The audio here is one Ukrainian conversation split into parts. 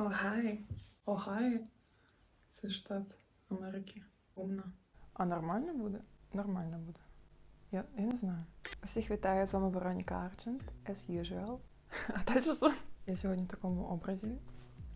Огайо. Огайо. Це штат Америки. Умна. А нормально буде? Нормально буде. Я, я не знаю. Всіх вітаю, з вами Вероніка Арчент, as usual. А далі що? Я сьогодні в такому образі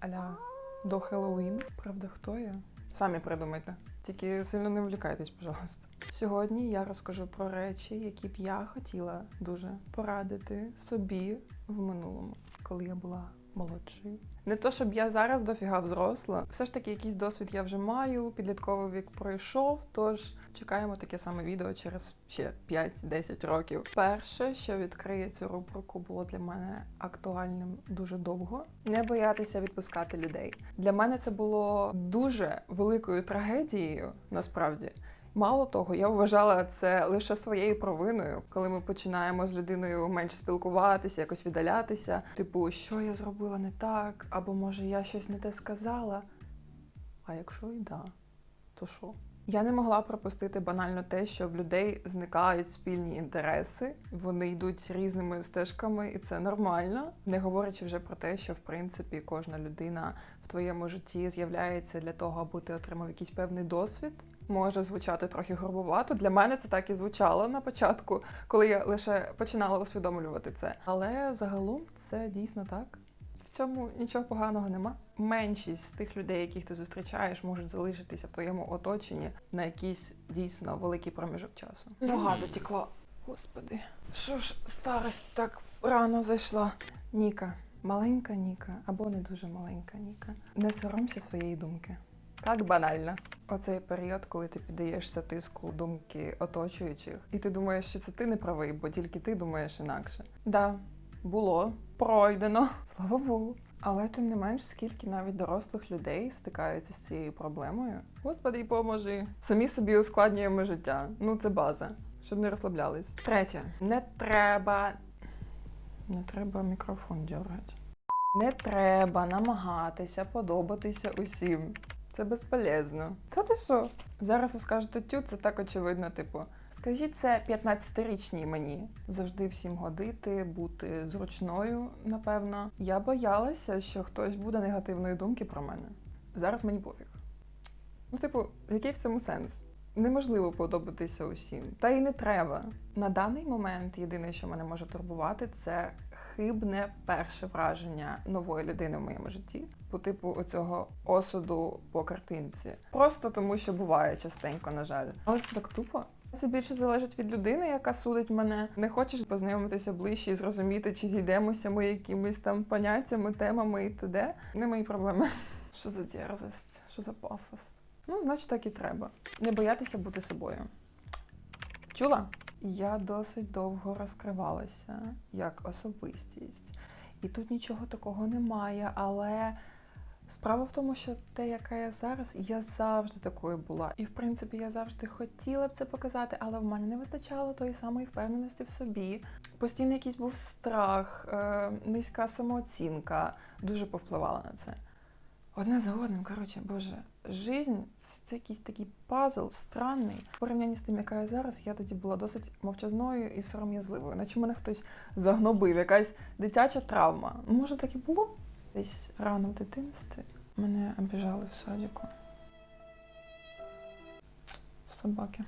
аля до Хеллоуін. Правда, хто я? Самі придумайте. Тільки сильно не влікайтесь, пожалуйста. Сьогодні я розкажу про речі, які б я хотіла дуже порадити собі в минулому, коли я була молодшою. Не то, щоб я зараз дофіга взросла. Все ж таки, якийсь досвід я вже маю, підлітковий вік пройшов. Тож чекаємо таке саме відео через ще 5-10 років. Перше, що відкриє цю рубрику, було для мене актуальним дуже довго. Не боятися відпускати людей. Для мене це було дуже великою трагедією, насправді. Мало того, я вважала це лише своєю провиною, коли ми починаємо з людиною менше спілкуватися, якось віддалятися. Типу, що я зробила не так, або може я щось не те сказала. А якщо і да, то що? Я не могла пропустити банально те, що в людей зникають спільні інтереси, вони йдуть різними стежками, і це нормально. Не говорячи вже про те, що в принципі кожна людина в твоєму житті з'являється для того, аби ти отримав якийсь певний досвід. Може звучати трохи грубовато. Для мене це так і звучало на початку, коли я лише починала усвідомлювати це. Але загалом це дійсно так. В цьому нічого поганого нема. Меншість з тих людей, яких ти зустрічаєш, можуть залишитися в твоєму оточенні на якийсь дійсно великий проміжок часу. Нога затекла. Господи, що ж старость так рано зайшла? Ніка, маленька Ніка або не дуже маленька Ніка. Не соромся своєї думки. Так банально. Оцей період, коли ти піддаєшся тиску думки оточуючих, і ти думаєш, що це ти не правий, бо тільки ти думаєш інакше. Да, було пройдено, слава Богу. Але тим не менш, скільки навіть дорослих людей стикаються з цією проблемою. Господи, й поможи. Самі собі ускладнюємо життя. Ну це база, щоб не розслаблялись. Третє, не треба. Не треба мікрофон дергати. Не треба намагатися подобатися усім. Це безполезно. Та ти що? Зараз ви скажете тю, це так очевидно, типу. Скажіть це 15-річній мені. Завжди всім годити, бути зручною, напевно. Я боялася, що хтось буде негативної думки про мене. Зараз мені пофіг. Ну, типу, який в цьому сенс? Неможливо подобатися усім, та й не треба. На даний момент єдине, що мене може турбувати, це хибне перше враження нової людини в моєму житті, по типу оцього осуду по картинці. Просто тому, що буває частенько, на жаль. Але це так тупо. Це більше залежить від людини, яка судить мене. Не хочеш познайомитися ближче і зрозуміти, чи зійдемося ми якимись там поняттями, темами і т.д. Не мої проблеми. Що за дерзость, що за пафос. Ну, значить, так і треба. Не боятися бути собою. Чула? Я досить довго розкривалася як особистість. І тут нічого такого немає, але справа в тому, що те, яка я зараз, я завжди такою була. І в принципі я завжди хотіла б це показати, але в мене не вистачало тої самої впевненості в собі. Постійно якийсь був страх, е, низька самооцінка дуже повпливала на це. Одне за одним, коротше, боже, жизнь це якийсь такий пазл странний. В порівнянні з тим, яка я зараз, я тоді була досить мовчазною і сором'язливою, наче мене хтось загнобив, якась дитяча травма. Може, так і було? Десь рано в дитинстві мене обіжали в садіку. Собаки.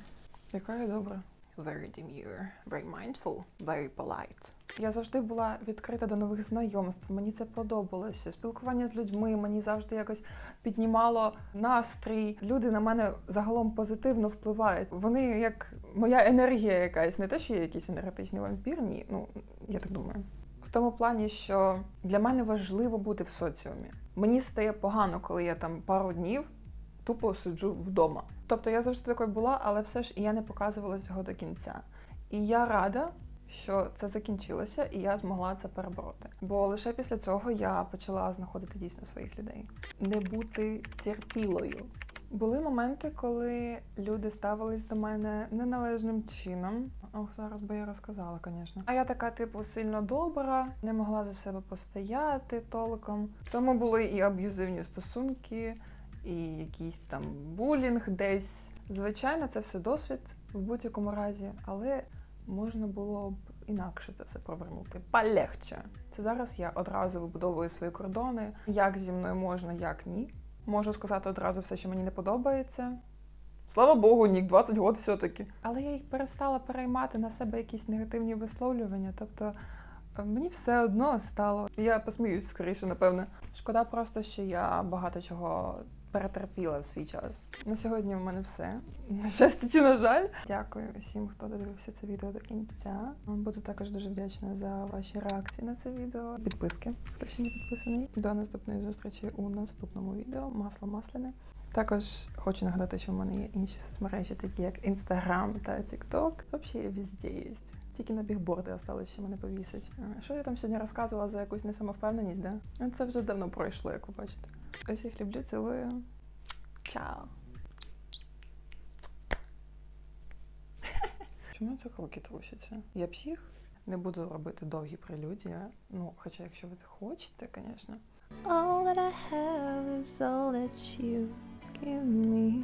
Яка я добра. Very demure, very mindful, very polite. Я завжди була відкрита до нових знайомств. Мені це подобалося. Спілкування з людьми мені завжди якось піднімало настрій. Люди на мене загалом позитивно впливають. Вони як моя енергія якась, не те, що я якийсь енергетичний вампір, ні. Ну я так думаю. В тому плані, що для мене важливо бути в соціумі. Мені стає погано, коли я там пару днів тупо сиджу вдома. Тобто я завжди такою була, але все ж я не показувала цього до кінця. І я рада, що це закінчилося, і я змогла це перебороти. Бо лише після цього я почала знаходити дійсно своїх людей, не бути терпілою. Були моменти, коли люди ставились до мене неналежним чином. Ох, зараз би я розказала, звісно. А я така, типу, сильно добра, не могла за себе постояти толком. Тому були і аб'юзивні стосунки, і якийсь там булінг десь. Звичайно, це все досвід в будь-якому разі, але можна було б інакше це все провернути. Полегче. Це зараз я одразу вибудовую свої кордони, як зі мною можна, як ні. Можу сказати одразу все, що мені не подобається. Слава Богу, нік 20 років все-таки. Але я їх перестала переймати на себе якісь негативні висловлювання. Тобто е, мені все одно стало. Я посміюсь скоріше, напевне. Шкода просто, що я багато чого перетерпіла в свій час. На сьогодні в мене все. На щастя чи на жаль. Дякую всім, хто додивився це відео до кінця. Буду також дуже вдячна за ваші реакції на це відео. Підписки, хто ще не підписаний. До наступної зустрічі у наступному відео. Масло масляне. Також хочу нагадати, що в мене є інші соцмережі, такі як Instagram та TikTok. Взагалі я везде є. Тільки на бігборди осталось ще мене повісить. Що я там сьогодні розказувала за якусь несамовпевненість, да? Це вже давно пройшло, як ви бачите. Усіх люблю, цілую. Чао. Чому так руки трусяться? Я псих. Не буду робити довгі прелюдії. Ну, хоча, якщо ви хочете, звісно. All that I have is all that you give me.